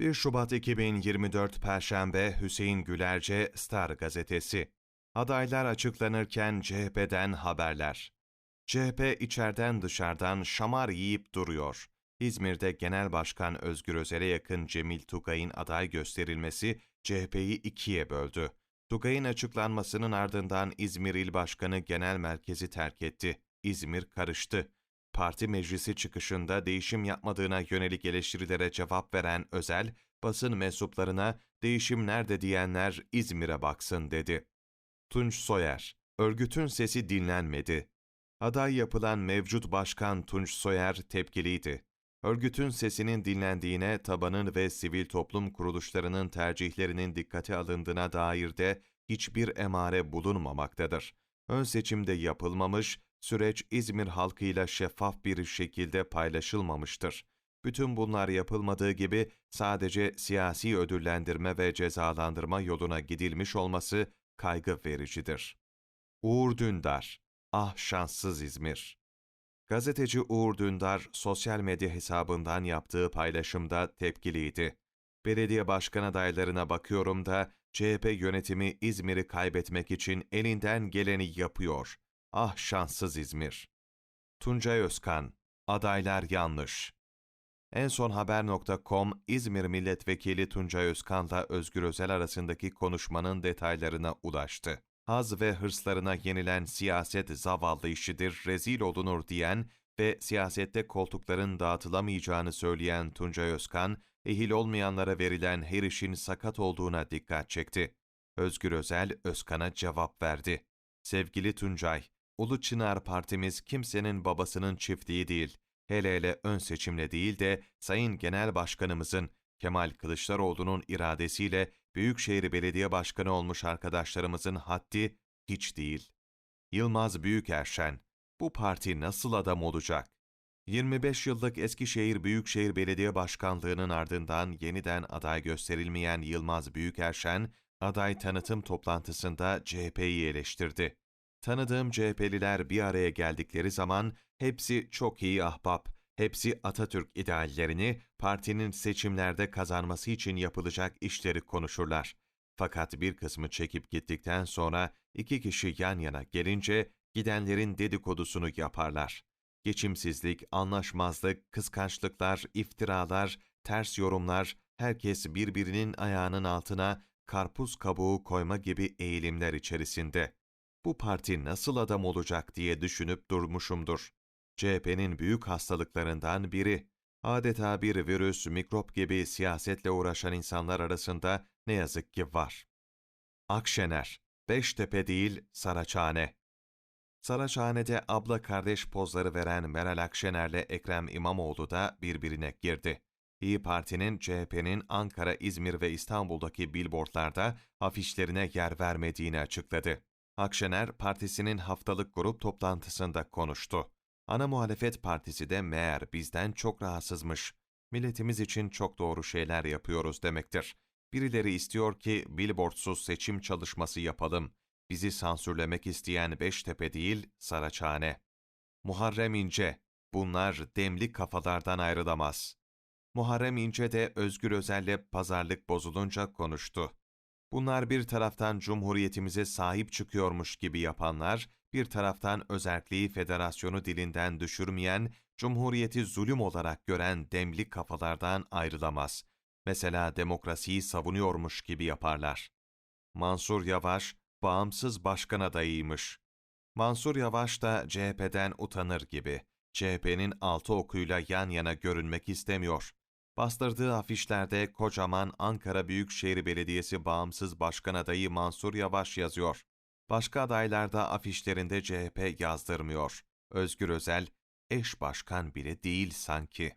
1 Şubat 2024 Perşembe Hüseyin Gülerce Star Gazetesi Adaylar açıklanırken CHP'den haberler. CHP içeriden dışarıdan şamar yiyip duruyor. İzmir'de Genel Başkan Özgür Özel'e yakın Cemil Tugay'ın aday gösterilmesi CHP'yi ikiye böldü. Tugay'ın açıklanmasının ardından İzmir İl Başkanı genel merkezi terk etti. İzmir karıştı. Parti meclisi çıkışında değişim yapmadığına yönelik eleştirilere cevap veren Özel, basın mensuplarına değişim nerede diyenler İzmir'e baksın dedi. Tunç Soyer, örgütün sesi dinlenmedi. Aday yapılan mevcut başkan Tunç Soyer tepkiliydi. Örgütün sesinin dinlendiğine, tabanın ve sivil toplum kuruluşlarının tercihlerinin dikkate alındığına dair de hiçbir emare bulunmamaktadır. Ön seçimde yapılmamış, süreç İzmir halkıyla şeffaf bir şekilde paylaşılmamıştır. Bütün bunlar yapılmadığı gibi sadece siyasi ödüllendirme ve cezalandırma yoluna gidilmiş olması kaygı vericidir. Uğur Dündar, ah şanssız İzmir. Gazeteci Uğur Dündar sosyal medya hesabından yaptığı paylaşımda tepkiliydi. Belediye başkan adaylarına bakıyorum da CHP yönetimi İzmir'i kaybetmek için elinden geleni yapıyor. Ah şanssız İzmir. Tuncay Özkan, adaylar yanlış. En son haber.com İzmir Milletvekili Tuncay Özkan'la Özgür Özel arasındaki konuşmanın detaylarına ulaştı. Haz ve hırslarına yenilen siyaset zavallı işidir, rezil olunur diyen ve siyasette koltukların dağıtılamayacağını söyleyen Tuncay Özkan, ehil olmayanlara verilen her işin sakat olduğuna dikkat çekti. Özgür Özel, Özkan'a cevap verdi. Sevgili Tuncay, Ulu Çınar Partimiz kimsenin babasının çiftliği değil. Hele hele ön seçimle değil de Sayın Genel Başkanımızın Kemal Kılıçdaroğlu'nun iradesiyle Büyükşehir Belediye Başkanı olmuş arkadaşlarımızın haddi hiç değil. Yılmaz Büyükerşen, bu parti nasıl adam olacak? 25 yıllık Eskişehir Büyükşehir Belediye Başkanlığı'nın ardından yeniden aday gösterilmeyen Yılmaz Büyükerşen, aday tanıtım toplantısında CHP'yi eleştirdi. Tanıdığım CHP'liler bir araya geldikleri zaman hepsi çok iyi ahbap, hepsi Atatürk ideallerini partinin seçimlerde kazanması için yapılacak işleri konuşurlar. Fakat bir kısmı çekip gittikten sonra iki kişi yan yana gelince gidenlerin dedikodusunu yaparlar. Geçimsizlik, anlaşmazlık, kıskançlıklar, iftiralar, ters yorumlar, herkes birbirinin ayağının altına karpuz kabuğu koyma gibi eğilimler içerisinde. Bu parti nasıl adam olacak diye düşünüp durmuşumdur. CHP'nin büyük hastalıklarından biri. Adeta bir virüs, mikrop gibi siyasetle uğraşan insanlar arasında ne yazık ki var. Akşener, Beştepe değil Saraçhane. Saraçhane'de abla kardeş pozları veren Meral Akşener'le Ekrem İmamoğlu da birbirine girdi. İyi Parti'nin CHP'nin Ankara, İzmir ve İstanbul'daki billboardlarda afişlerine yer vermediğini açıkladı. Akşener, partisinin haftalık grup toplantısında konuştu. Ana muhalefet partisi de meğer bizden çok rahatsızmış. Milletimiz için çok doğru şeyler yapıyoruz demektir. Birileri istiyor ki billboardsuz seçim çalışması yapalım. Bizi sansürlemek isteyen Beştepe değil, Saraçhane. Muharrem İnce, bunlar demli kafalardan ayrılamaz. Muharrem İnce de Özgür Özel'le pazarlık bozulunca konuştu. Bunlar bir taraftan Cumhuriyetimize sahip çıkıyormuş gibi yapanlar, bir taraftan özerkliği federasyonu dilinden düşürmeyen, Cumhuriyeti zulüm olarak gören demli kafalardan ayrılamaz. Mesela demokrasiyi savunuyormuş gibi yaparlar. Mansur Yavaş, bağımsız başkan adayıymış. Mansur Yavaş da CHP'den utanır gibi. CHP'nin altı okuyla yan yana görünmek istemiyor. Bastırdığı afişlerde kocaman Ankara Büyükşehir Belediyesi bağımsız başkan adayı Mansur Yavaş yazıyor. Başka adaylar da afişlerinde CHP yazdırmıyor. Özgür Özel, eş başkan bile değil sanki.